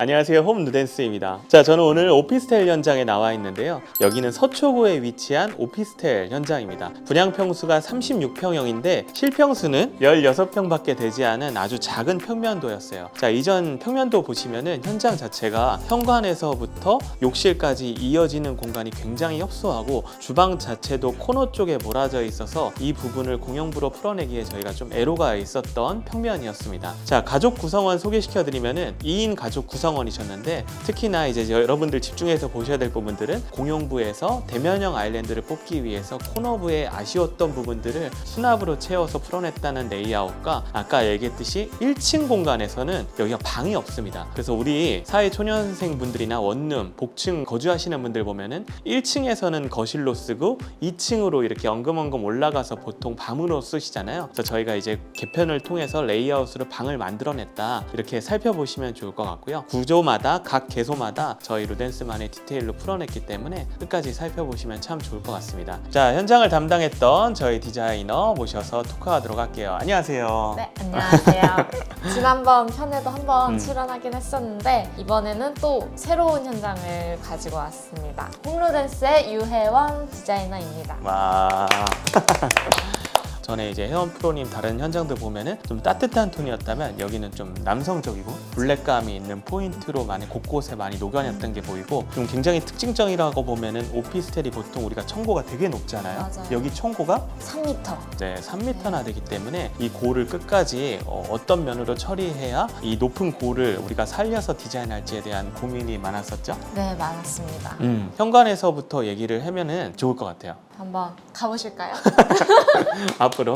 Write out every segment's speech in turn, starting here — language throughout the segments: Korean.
안녕하세요. 홈 누댄스입니다. 자 저는 오늘 오피스텔 현장에 나와 있는데요. 여기는 서초구에 위치한 오피스텔 현장입니다. 분양 평수가 36평형인데 실평수는 16평 밖에 되지 않은 아주 작은 평면도였어요. 자 이전 평면도 보시면은 현장 자체가 현관에서부터 욕실까지 이어지는 공간이 굉장히 협소하고 주방 자체도 코너 쪽에 몰아져 있어서 이 부분을 공용부로 풀어내기에 저희가 좀 애로가 있었던 평면이었습니다. 자 가족 구성원 소개시켜드리면은 2인 가족 구성 원이셨는데 특히나 이제 여러분들 집중해서 보셔야 될 부분들은 공용부에서 대면형 아일랜드를 뽑기 위해서 코너부에 아쉬웠던 부분들을 수납으로 채워서 풀어냈다는 레이아웃과 아까 얘기했듯이 1층 공간에서는 여기가 방이 없습니다. 그래서 우리 사회 초년생 분들이나 원룸, 복층 거주하시는 분들 보면은 1층에서는 거실로 쓰고 2층으로 이렇게 엉금엉금 올라가서 보통 방으로 쓰시잖아요. 그래서 저희가 이제 개편을 통해서 레이아웃으로 방을 만들어냈다 이렇게 살펴보시면 좋을 것 같고요. 구조마다 각 개소마다 저희 루덴스만의 디테일로 풀어냈기 때문에 끝까지 살펴보시면 참 좋을 것 같습니다. 자 현장을 담당했던 저희 디자이너 모셔서 토크하도록 할게요. 안녕하세요. 네, 안녕하세요. 지난번 편에도 한번 음. 출연하긴 했었는데 이번에는 또 새로운 현장을 가지고 왔습니다. 홈로댄스의 유혜원 디자이너입니다. 와. 전에 이제 혜원 프로님 다른 현장들 보면은 좀 따뜻한 톤이었다면 여기는 좀 남성적이고 블랙감이 있는 포인트로 많이 곳곳에 많이 녹아냈던 게 보이고 좀 굉장히 특징적이라고 보면은 오피스텔이 보통 우리가 청고가 되게 높잖아요. 맞아요. 여기 청고가 3m. 네, 3m나 되기 때문에 이 고를 끝까지 어, 어떤 면으로 처리해야 이 높은 고를 우리가 살려서 디자인할지에 대한 고민이 많았었죠. 네, 많았습니다. 음, 현관에서부터 얘기를 하면은 좋을 것 같아요. 한번 가보실까요? 앞으로.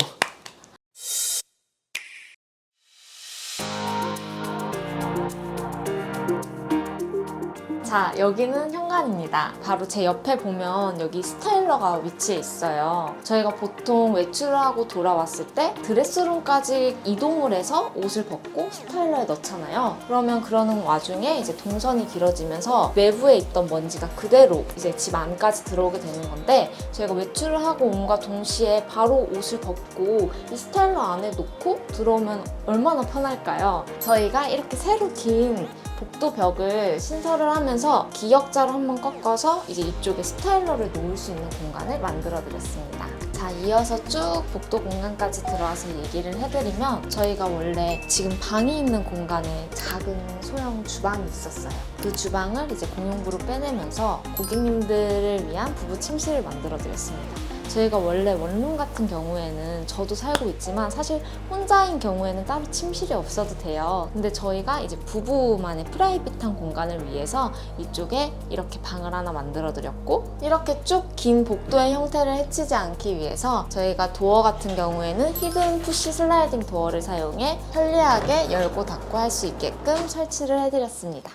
자, 여기는 현관입니다. 바로 제 옆에 보면 여기 스타일러가 위치해 있어요. 저희가 보통 외출을 하고 돌아왔을 때 드레스룸까지 이동을 해서 옷을 벗고 스타일러에 넣잖아요. 그러면 그러는 와중에 이제 동선이 길어지면서 외부에 있던 먼지가 그대로 이제 집 안까지 들어오게 되는 건데 저희가 외출을 하고 온과 동시에 바로 옷을 벗고 이 스타일러 안에 놓고 들어오면 얼마나 편할까요? 저희가 이렇게 새로 긴 복도 벽을 신설을 하면서 기역자로 한번 꺾어서 이제 이쪽에 스타일러를 놓을 수 있는 공간을 만들어 드렸습니다. 자, 이어서 쭉 복도 공간까지 들어와서 얘기를 해드리면 저희가 원래 지금 방이 있는 공간에 작은 소형 주방이 있었어요. 그 주방을 이제 공용부로 빼내면서 고객님들을 위한 부부 침실을 만들어 드렸습니다. 저희가 원래 원룸 같은 경우에는 저도 살고 있지만 사실 혼자인 경우에는 따로 침실이 없어도 돼요. 근데 저희가 이제 부부만의 프라이빗한 공간을 위해서 이쪽에 이렇게 방을 하나 만들어 드렸고 이렇게 쭉 긴 복도의 형태를 해치지 않기 위해서 저희가 도어 같은 경우에는 히든 푸시 슬라이딩 도어를 사용해 편리하게 열고 닫고 할 수 있게끔 설치를 해드렸습니다.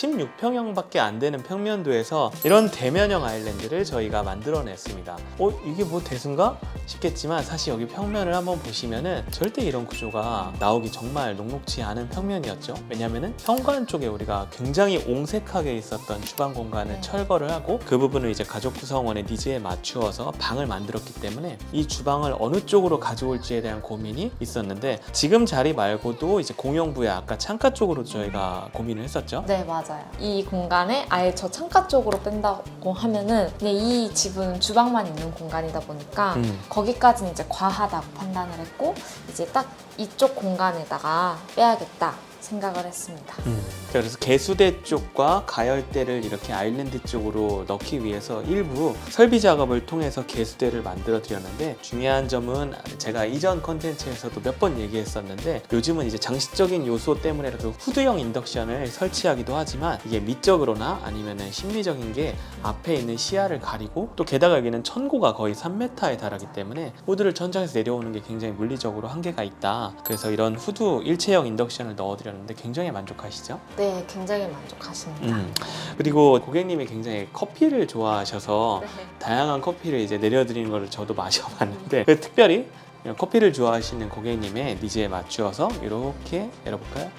16평형밖에 안 되는 평면도에서 이런 대면형 아일랜드를 저희가 만들어냈습니다. 어, 이게 뭐 대수인가? 싶겠지만 사실 여기 평면을 한번 보시면은 절대 이런 구조가 나오기 정말 녹록지 않은 평면이었죠. 왜냐면은 현관 쪽에 우리가 굉장히 옹색하게 있었던 주방 공간을 네. 철거를 하고 그 부분을 이제 가족 구성원의 니즈에 맞추어서 방을 만들었기 때문에 이 주방을 어느 쪽으로 가져올지에 대한 고민이 있었는데 지금 자리 말고도 이제 공용부에 아까 창가 쪽으로 저희가 고민을 했었죠. 네, 맞아요. 이 공간에 아예 저 창가 쪽으로 뺀다고 하면은 그냥 이 집은 주방만 있는 공간이다 보니까 음. 거기까지는 이제 과하다고 판단을 했고 이제 딱 이쪽 공간에다가 빼야겠다 생각을 했습니다. 음. 그래서 개수대 쪽과 가열대를 이렇게 아일랜드 쪽으로 넣기 위해서 일부 설비 작업을 통해서 개수대를 만들어 드렸는데 중요한 점은 제가 이전 컨텐츠에서도 몇 번 얘기했었는데 요즘은 이제 장식적인 요소 때문에라도 후드형 인덕션을 설치하기도 하지만 이게 미적으로나 아니면은 심리적인 게 앞에 있는 시야를 가리고 또 게다가 여기는 천고가 거의 3m에 달하기 때문에 후드를 천장에서 내려오는 게 굉장히 물리적으로 한계가 있다. 그래서 이런 후드 일체형 인덕션을 넣어드렸 는데 굉장히 만족하시죠? 네, 굉장히 만족하십니다. 음. 그리고 고객님이 굉장히 커피를 좋아하셔서 네. 다양한 커피를 이제 내려드리는 걸 저도 마셔봤는데 그 특별히 커피를 좋아하시는 고객님의 니즈에 맞추어서 이렇게 열어볼까요?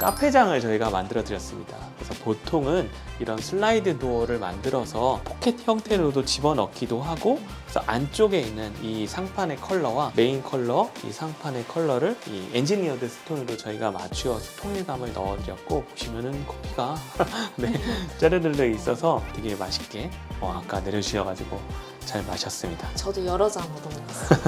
야 카페장을 저희가 만들어 드렸습니다. 그래서 보통은 이런 슬라이드 도어를 만들어서 포켓 형태로도 집어넣기도 하고 그래서 안쪽에 있는 이 상판의 컬러와 메인 컬러, 이 상판의 컬러를 이 엔지니어드 스톤으로 저희가 맞추어서 통일감을 넣어드렸고 보시면은 커피가 네, 짜르르르 있어서 되게 맛있게 어, 아까 내려주셔가지고 잘 마셨습니다. 저도 여러 잔 얻어먹었어요.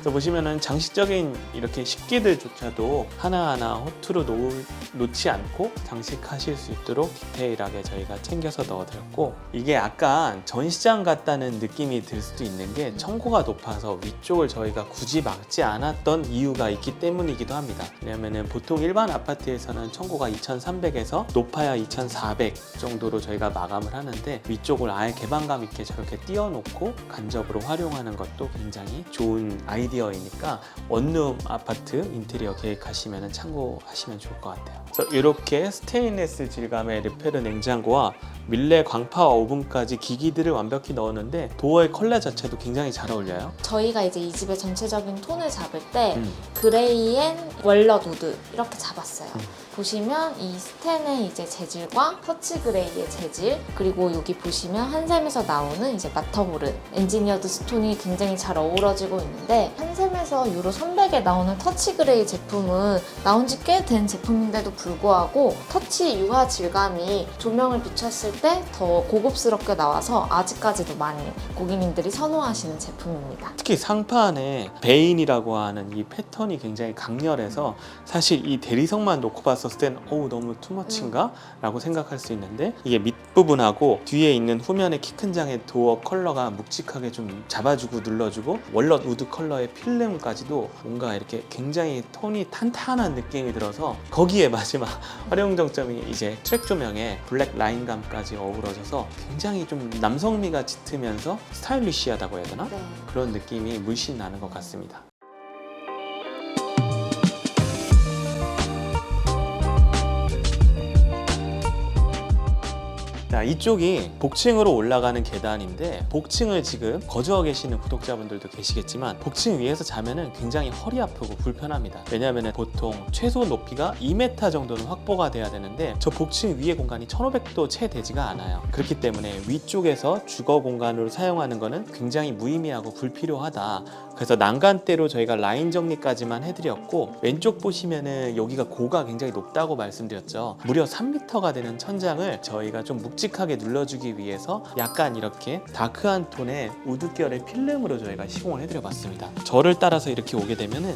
그래서 보시면은 장식적인 이렇게 식기들조차도 하나하나 허투루 놓, 놓지 않고 장식하실 수 있도록 디테일하게 저희가 챙겨서 넣어드렸고 이게 약간 전시장 같다는 느낌이 들 수도 있는 게 청고가 높아서 위쪽을 저희가 굳이 막지 않았던 이유가 있기 때문이기도 합니다. 왜냐면은 보통 일반 아파트에서는 청고가 2300에서 높아야 2400 정도로 저희가 마감을 하는데 위쪽을 아예 개방감 있게 저렇게 띄워놓고 간접으로 활용하는 것도 굉장히 좋은 아이디어 이니까 원룸 아파트 인테리어 계획하시면 참고하시면 좋을 것 같아요. 그래서 이렇게 스테인레스 질감의 르페르 냉장고와 밀레 광파 오븐까지 기기들을 완벽히 넣었는데 도어의 컬러 자체도 굉장히 잘 어울려요. 저희가 이제 이 집의 전체적인 톤을 잡을 때 음. 그레이 앤 월넛 우드 이렇게 잡았어요. 음. 보시면 이 스텐의 이제 재질과 터치 그레이의 재질 그리고 여기 보시면 한샘에서 나오는 이제 마터보르 엔지니어드 스톤이 굉장히 잘 어우러지고 있는데 한샘에서 유로 300에 나오는 터치 그레이 제품은 나온 지 꽤 된 제품인데도 불구하고 터치 유화 질감이 조명을 비췄을 때 더 고급스럽게 나와서 아직까지도 많이 고객님들이 선호하시는 제품입니다. 특히 상판에 베인이라고 하는 이 패턴이 굉장히 강렬해서 사실 이 대리석만 놓고 봤 었을 땐 어우 너무 투머치인가? 라고 생각할 수 있는데 이게 밑부분하고 뒤에 있는 후면의 키 큰 장의 도어 컬러가 묵직하게 좀 잡아주고 눌러주고 월넛 우드 컬러의 필름까지도 뭔가 이렇게 굉장히 톤이 탄탄한 느낌이 들어서 거기에 마지막 활용 정점이 이제 트랙 조명에 블랙 라인감까지 어우러져서 굉장히 좀 남성미가 짙으면서 스타일리시하다고 해야 되나? 네. 그런 느낌이 물씬 나는 것 같습니다. 자, 이쪽이 복층으로 올라가는 계단인데 복층을 지금 거주하고 계시는 구독자분들도 계시겠지만 복층 위에서 자면은 굉장히 허리 아프고 불편합니다. 왜냐하면 보통 최소 높이가 2m 정도는 확보가 돼야 되는데 저 복층 위의 공간이 1500도 채 되지가 않아요. 그렇기 때문에 위쪽에서 주거 공간으로 사용하는 것은 굉장히 무의미하고 불필요하다. 그래서 난간대로 저희가 라인 정리까지만 해드렸고 왼쪽 보시면은 여기가 고가 굉장히 높다고 말씀드렸죠. 무려 3m가 되는 천장을 저희가 좀 묵직하게 눌러주기 위해서 약간 이렇게 다크한 톤의 우드 계열의 필름으로 저희가 시공을 해드려봤습니다. 저를 따라서 이렇게 오게 되면은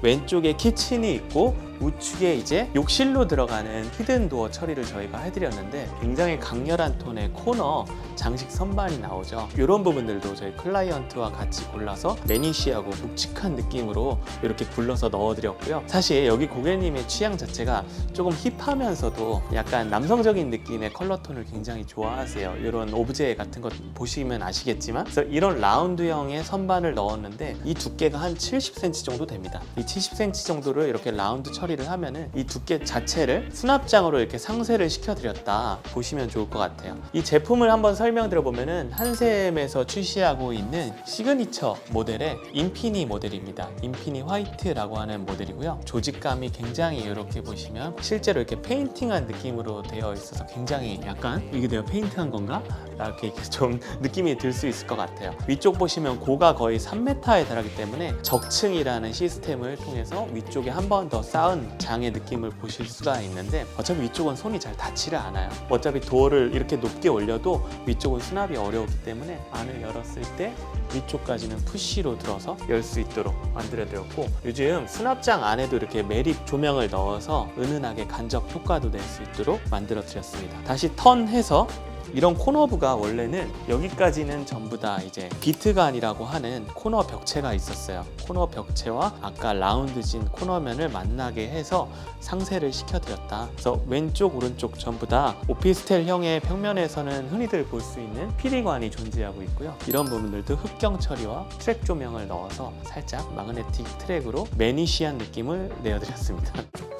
왼쪽에 키친이 있고 우측에 이제 욕실로 들어가는 히든 도어 처리를 저희가 해드렸는데 굉장히 강렬한 톤의 코너 장식 선반이 나오죠. 이런 부분들도 저희 클라이언트와 같이 골라서 매니시하고 묵직한 느낌으로 이렇게 굴러서 넣어드렸고요. 사실 여기 고객님의 취향 자체가 조금 힙하면서도 약간 남성적인 느낌의 컬러 톤을 굉장히 좋아하세요. 이런 오브제 같은 것 보시면 아시겠지만 그래서 이런 라운드형의 선반을 넣었는데 이 두께가 한 70cm 정도 됩니다. 이 70cm 정도를 이렇게 라운드 처리 를 하면은 이 두께 자체를 수납장으로 이렇게 상세를 시켜드렸다 보시면 좋을 것 같아요. 이 제품을 한번 설명드려 보면은 한샘에서 출시하고 있는 시그니처 모델의 인피니 모델입니다. 인피니 화이트라고 하는 모델이고요. 조직감이 굉장히 이렇게 보시면 실제로 이렇게 페인팅한 느낌으로 되어 있어서 굉장히 약간 이게 내가 페인트한 건가? 이렇게 좀 느낌이 들 수 있을 것 같아요. 위쪽 보시면 고가 거의 3m에 달하기 때문에 적층이라는 시스템을 통해서 위쪽에 한 번 더 쌓은 장의 느낌을 보실 수가 있는데 어차피 위쪽은 손이 잘 닿지를 않아요. 어차피 도어를 이렇게 높게 올려도 위쪽은 수납이 어려웠기 때문에 안을 열었을 때 위쪽까지는 푸시로 들어서 열 수 있도록 만들어 드렸고 요즘 수납장 안에도 이렇게 매립 조명을 넣어서 은은하게 간접 효과도 낼 수 있도록 만들어 드렸습니다. 다시 턴해서 이런 코너부가 원래는 여기까지는 전부 다 이제 비트간이라고 하는 코너 벽체가 있었어요. 코너 벽체와 아까 라운드진 코너면을 만나게 해서 상세를 시켜드렸다. 그래서 왼쪽 오른쪽 전부 다 오피스텔형의 평면에서는 흔히들 볼 수 있는 피리관이 존재하고 있고요. 이런 부분들도 흑경 처리와 트랙 조명을 넣어서 살짝 마그네틱 트랙으로 매니시한 느낌을 내어드렸습니다.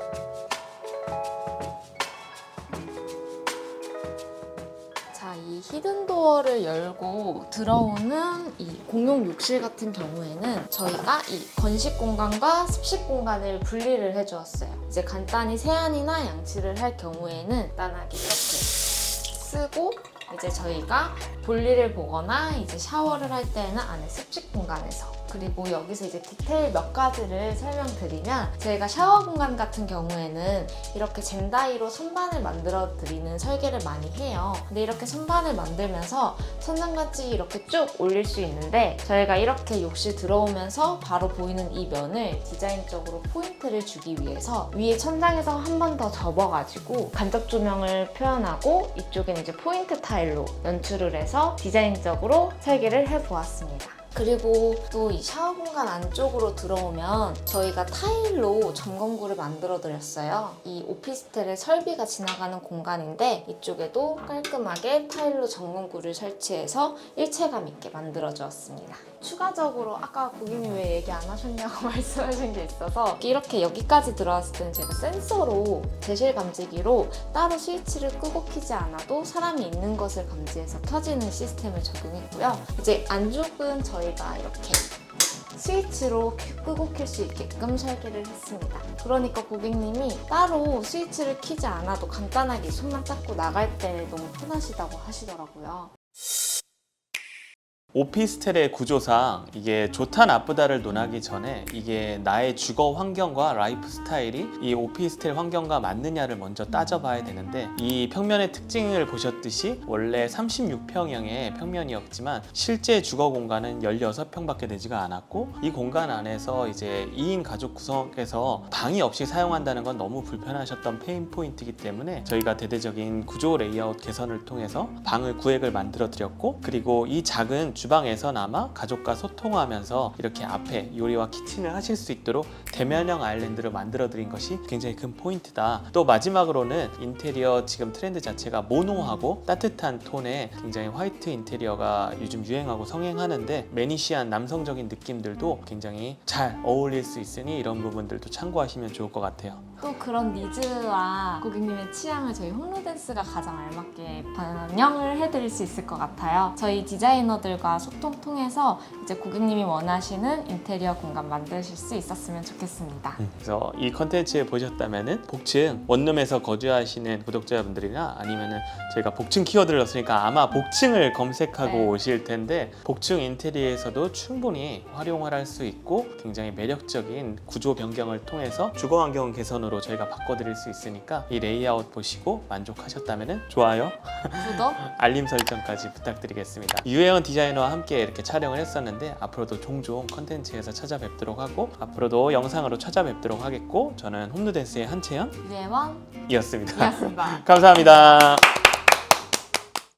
히든 도어를 열고 들어오는 이 공용 욕실 같은 경우에는 저희가 이 건식 공간과 습식 공간을 분리를 해주었어요. 이제 간단히 세안이나 양치를 할 경우에는 간단하게 이렇게 쓰고 이제 저희가 볼일을 보거나 이제 샤워를 할 때는 안에 습식 공간에서 그리고 여기서 이제 디테일 몇 가지를 설명드리면 저희가 샤워 공간 같은 경우에는 이렇게 젠다이로 선반을 만들어 드리는 설계를 많이 해요. 근데 이렇게 선반을 만들면서 천장같이 이렇게 쭉 올릴 수 있는데 저희가 이렇게 욕실 들어오면서 바로 보이는 이 면을 디자인적으로 포인트를 주기 위해서 위에 천장에서 한 번 더 접어가지고 간접 조명을 표현하고 이쪽엔 이제 포인트 타일로 연출을 해서 디자인적으로 설계를 해보았습니다. 그리고 또 이 샤워 공간 안쪽으로 들어오면 저희가 타일로 점검구를 만들어 드렸어요. 이 오피스텔의 설비가 지나가는 공간인데 이쪽에도 깔끔하게 타일로 점검구를 설치해서 일체감 있게 만들어 주었습니다. 추가적으로 아까 고객님 왜 얘기 안 하셨냐고 말씀하신 게 있어서 이렇게 여기까지 들어왔을 때는 제가 센서로 제실 감지기로 따로 스위치를 끄고 키지 않아도 사람이 있는 것을 감지해서 켜지는 시스템을 적용했고요. 이제 안쪽은 저희가 이렇게 스위치로 끄고 킬 수 있게끔 설계를 했습니다. 그러니까 고객님이 따로 스위치를 키지 않아도 간단하게 손만 잡고 나갈 때 너무 편하시다고 하시더라고요. 오피스텔의 구조상 이게 좋다 나쁘다를 논하기 전에 이게 나의 주거 환경과 라이프 스타일이 이 오피스텔 환경과 맞느냐를 먼저 따져봐야 되는데 이 평면의 특징을 보셨듯이 원래 36평형의 평면이었지만 실제 주거 공간은 16평밖에 되지가 않았고 이 공간 안에서 이제 2인 가족 구성에서 방이 없이 사용한다는 건 너무 불편하셨던 페인 포인트이기 때문에 저희가 대대적인 구조 레이아웃 개선을 통해서 방을 구획을 만들어 드렸고 그리고 이 작은 주방에서나마 가족과 소통하면서 이렇게 앞에 요리와 키친을 하실 수 있도록 대면형 아일랜드를 만들어 드린 것이 굉장히 큰 포인트다. 또 마지막으로는 인테리어 지금 트렌드 자체가 모노하고 따뜻한 톤의 굉장히 화이트 인테리어가 요즘 유행하고 성행하는데 매니시한 남성적인 느낌들도 굉장히 잘 어울릴 수 있으니 이런 부분들도 참고하시면 좋을 것 같아요. 또 그런 니즈와 고객님의 취향을 저희 홈로댄스가 가장 알맞게 반영을 해드릴 수 있을 것 같아요. 저희 디자이너들과 소통 통해서 이제 고객님이 원하시는 인테리어 공간 만드실 수 있었으면 좋겠습니다. 그래서 이 컨텐츠 보셨다면은 복층 원룸에서 거주하시는 구독자분들이나 아니면은 저희가 복층 키워드를 넣었으니까 아마 복층을 검색하고 네. 오실 텐데 복층 인테리어에서도 충분히 활용을 할 수 있고 굉장히 매력적인 구조 변경을 통해서 주거 환경 개선으로 저희가 바꿔드릴 수 있으니까 이 레이아웃 보시고 만족하셨다면은 좋아요, 구독, 알림 설정까지 부탁드리겠습니다. 유혜원 디자이너와 함께 이렇게 촬영을 했었는데 앞으로도 종종 컨텐츠에서 찾아뵙도록 하고 앞으로도 영상으로 찾아뵙도록 하겠고 저는 홈누댄스의 한채연이었습니다. 유혜원이었습니다. 감사합니다.